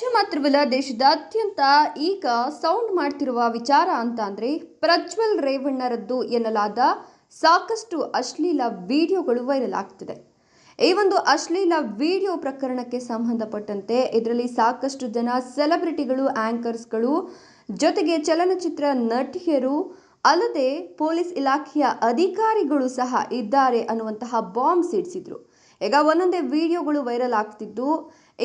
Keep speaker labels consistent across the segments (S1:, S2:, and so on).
S1: ರಾಜ್ಯ ಮಾತ್ರವಲ್ಲ ದೇಶದಾದ್ಯಂತ ಈಗ ಸೌಂಡ್ ಮಾಡ್ತಿರುವ ವಿಚಾರ ಅಂತ ಅಂದ್ರೆ ಪ್ರಜ್ವಲ್ ರೇವಣ್ಣರದ್ದು ಎನ್ನಲಾದ ಸಾಕಷ್ಟು ಅಶ್ಲೀಲ ವಿಡಿಯೋಗಳು ವೈರಲ್ ಆಗ್ತಿದೆ. ಈ ಒಂದು ಅಶ್ಲೀಲ ವಿಡಿಯೋ ಪ್ರಕರಣಕ್ಕೆ ಸಂಬಂಧಪಟ್ಟಂತೆ ಇದರಲ್ಲಿ ಸಾಕಷ್ಟು ಜನ ಸೆಲೆಬ್ರಿಟಿಗಳು ಆ್ಯಂಕರ್ಸ್ಗಳು ಜೊತೆಗೆ ಚಲನಚಿತ್ರ ನಟಿಯರು ಅಲ್ಲದೆ ಪೊಲೀಸ್ ಇಲಾಖೆಯ ಅಧಿಕಾರಿಗಳು ಸಹ ಇದ್ದಾರೆ ಅನ್ನುವಂತಹ ಬಾಂಬ್ ಸಿಡಿಸಿದ್ರು. ಈಗ ಒಂದೊಂದೇ ವಿಡಿಯೋಗಳು ವೈರಲ್ ಆಗ್ತಿದ್ದು,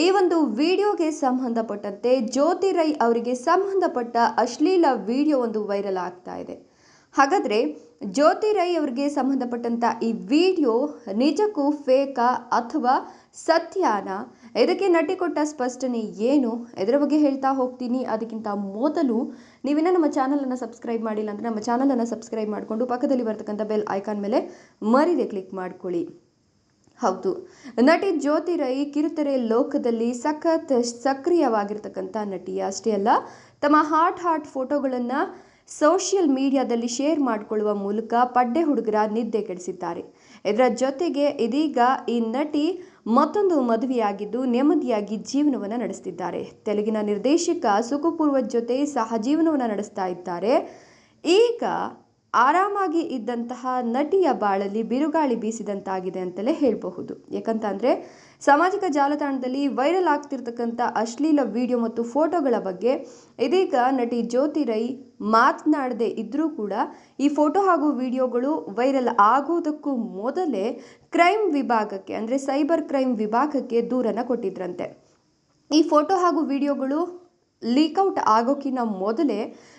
S1: ಈ ಒಂದು ವಿಡಿಯೋಗೆ ಸಂಬಂಧಪಟ್ಟಂತೆ ಜ್ಯೋತಿ ರೈ ಅವರಿಗೆ ಸಂಬಂಧಪಟ್ಟ ಅಶ್ಲೀಲ ವಿಡಿಯೋ ಒಂದು ವೈರಲ್ ಆಗ್ತಾ ಇದೆ. ಹಾಗಾದ್ರೆ ಜ್ಯೋತಿ ರೈ ಅವರಿಗೆ ಸಂಬಂಧಪಟ್ಟಂತ ಈ ವಿಡಿಯೋ ನಿಜಕ್ಕೂ ಫೇಕಾ ಅಥವಾ ಸತ್ಯಾನ? ಇದಕ್ಕೆ ನಟಿ ಕೊಟ್ಟ ಸ್ಪಷ್ಟನೆ ಏನು? ಇದರ ಬಗ್ಗೆ ಹೇಳ್ತಾ ಹೋಗ್ತೀನಿ. ಅದಕ್ಕಿಂತ ಮೊದಲು ನೀವಿನ್ನ ನಮ್ಮ ಚಾನಲನ್ನು ಸಬ್ಸ್ಕ್ರೈಬ್ ಮಾಡಿಲ್ಲ ಅಂದರೆ ನಮ್ಮ ಚಾನಲನ್ನು ಸಬ್ಸ್ಕ್ರೈಬ್ ಮಾಡಿಕೊಂಡು ಪಕ್ಕದಲ್ಲಿ ಬರ್ತಕ್ಕಂಥ ಬೆಲ್ ಐಕಾನ್ ಮೇಲೆ ಮರಿದೆ ಕ್ಲಿಕ್ ಮಾಡ್ಕೊಳ್ಳಿ. ಹೌದು. ನಟಿ ಜ್ಯೋತಿ ರೈ ಕಿರುತೆರೆ ಲೋಕದಲ್ಲಿ ಸಖತ್ ಸಕ್ರಿಯವಾಗಿರ್ತಕ್ಕಂಥ ನಟಿ ಅಷ್ಟೇ ಅಲ್ಲ, ತಮ್ಮ ಹಾಟ್ ಹಾಟ್ ಫೋಟೋಗಳನ್ನು ಸೋಷಿಯಲ್ ಮೀಡಿಯಾದಲ್ಲಿ ಶೇರ್ ಮಾಡಿಕೊಳ್ಳುವ ಮೂಲಕ ಪಡ್ಡೆ ಹುಡುಗರ ನಿದ್ದೆ ಕೆಡಿಸಿದ್ದಾರೆ. ಇದರ ಜೊತೆಗೆ ಇದೀಗ ಈ ನಟಿ ಮತ್ತೊಂದು ಮದುವೆಯಾಗಿದ್ದು ನೆಮ್ಮದಿಯಾಗಿ ಜೀವನವನ್ನು ನಡೆಸ್ತಿದ್ದಾರೆ. ತೆಲುಗಿನ ನಿರ್ದೇಶಕ ಸುಖಪೂರ್ವ ಜೊತೆ ಸಹ ಜೀವನವನ್ನು ನಡೆಸ್ತಾ ಇದ್ದಾರೆ. ಈಗ ಆರಾಮಾಗಿ ಇದ್ದಂತಹ ನಟಿಯ ಬಾಳಲ್ಲಿ ಬಿರುಗಾಳಿ ಬೀಸಿದಂತಾಗಿದೆ ಅಂತಲೇ ಹೇಳಬಹುದು. ಯಾಕಂತಂದರೆ, ಸಾಮಾಜಿಕ ಜಾಲತಾಣದಲ್ಲಿ ವೈರಲ್ ಆಗ್ತಿರ್ತಕ್ಕಂಥ ಅಶ್ಲೀಲ ವಿಡಿಯೋ ಮತ್ತು ಫೋಟೋಗಳ ಬಗ್ಗೆ ಇದೀಗ ನಟಿ ಜ್ಯೋತಿ ರೈ ಮಾತನಾಡದೇ ಇದ್ದರೂ ಕೂಡ ಈ ಫೋಟೋ ಹಾಗೂ ವಿಡಿಯೋಗಳು ವೈರಲ್ ಆಗೋದಕ್ಕೂ ಮೊದಲೇ ಕ್ರೈಮ್ ವಿಭಾಗಕ್ಕೆ, ಅಂದರೆ ಸೈಬರ್ ಕ್ರೈಮ್ ವಿಭಾಗಕ್ಕೆ ದೂರನ್ನು ಕೊಟ್ಟಿದ್ರಂತೆ. ಈ ಫೋಟೋ ಹಾಗೂ ವಿಡಿಯೋಗಳು ಲೀಕ್ಔಟ್ ಆಗೋಕ್ಕಿಂತ ಮೊದಲೇ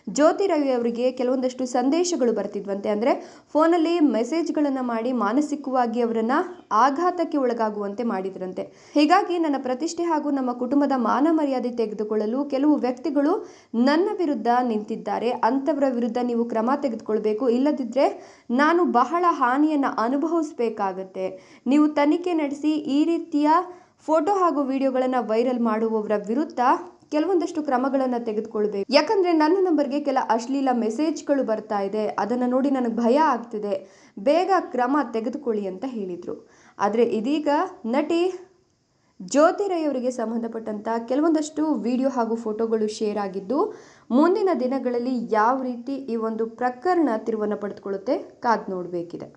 S1: ಜ್ಯೋತಿ ರವಿ ಅವರಿಗೆ ಕೆಲವೊಂದಷ್ಟು ಸಂದೇಶಗಳು ಬರ್ತಿದ್ವಂತೆ. ಅಂದರೆ ಫೋನಲ್ಲಿ ಮೆಸೇಜ್ಗಳನ್ನು ಮಾಡಿ ಮಾನಸಿಕವಾಗಿ ಅವರನ್ನು ಆಘಾತಕ್ಕೆ ಒಳಗಾಗುವಂತೆ ಮಾಡಿದ್ರಂತೆ. ಹೀಗಾಗಿ ನನ್ನ ಪ್ರತಿಷ್ಠೆ ಹಾಗೂ ನಮ್ಮ ಕುಟುಂಬದ ಮಾನ ಮರ್ಯಾದೆ ತೆಗೆದುಕೊಳ್ಳಲು ಕೆಲವು ವ್ಯಕ್ತಿಗಳು ನನ್ನ ವಿರುದ್ಧ ನಿಂತಿದ್ದಾರೆ. ಅಂಥವರ ವಿರುದ್ಧ ನೀವು ಕ್ರಮ ತೆಗೆದುಕೊಳ್ಬೇಕು. ಇಲ್ಲದಿದ್ದರೆ ನಾನು ಬಹಳ ಹಾನಿಯನ್ನು ಅನುಭವಿಸಬೇಕಾಗತ್ತೆ. ನೀವು ತನಿಖೆ ನಡೆಸಿ ಈ ರೀತಿಯ ಫೋಟೋ ಹಾಗೂ ವಿಡಿಯೋಗಳನ್ನು ವೈರಲ್ ಮಾಡುವವರ ವಿರುದ್ಧ ಕೆಲವೊಂದಷ್ಟು ಕ್ರಮಗಳನ್ನು ತೆಗೆದುಕೊಳ್ಬೇಕು ಯಾಕಂದ್ರೆ ನನ್ನ ನಂಬರ್ಗೆ ಕೆಲ ಅಶ್ಲೀಲ ಮೆಸೇಜ್ಗಳು ಬರ್ತಾ ಇದೆ. ಅದನ್ನು ನೋಡಿ ನನಗೆ ಭಯ ಆಗ್ತಿದೆ. ಬೇಗ ಕ್ರಮ ತೆಗೆದುಕೊಳ್ಳಿ ಅಂತ ಹೇಳಿದರು. ಆದರೆ ಇದೀಗ ನಟಿ ಜ್ಯೋತಿ ರೈ ಅವರಿಗೆ ಸಂಬಂಧಪಟ್ಟಂತ ಕೆಲವೊಂದಷ್ಟು ವಿಡಿಯೋ ಹಾಗೂ ಫೋಟೋಗಳು ಶೇರ್ ಆಗಿದ್ದು, ಮುಂದಿನ ದಿನಗಳಲ್ಲಿ ಯಾವ ರೀತಿ ಈ ಒಂದು ಪ್ರಕರಣ ತಿರುವನ್ನು ಪಡೆದುಕೊಳ್ಳುತ್ತೆ ಕಾದು ನೋಡಬೇಕಿದೆ.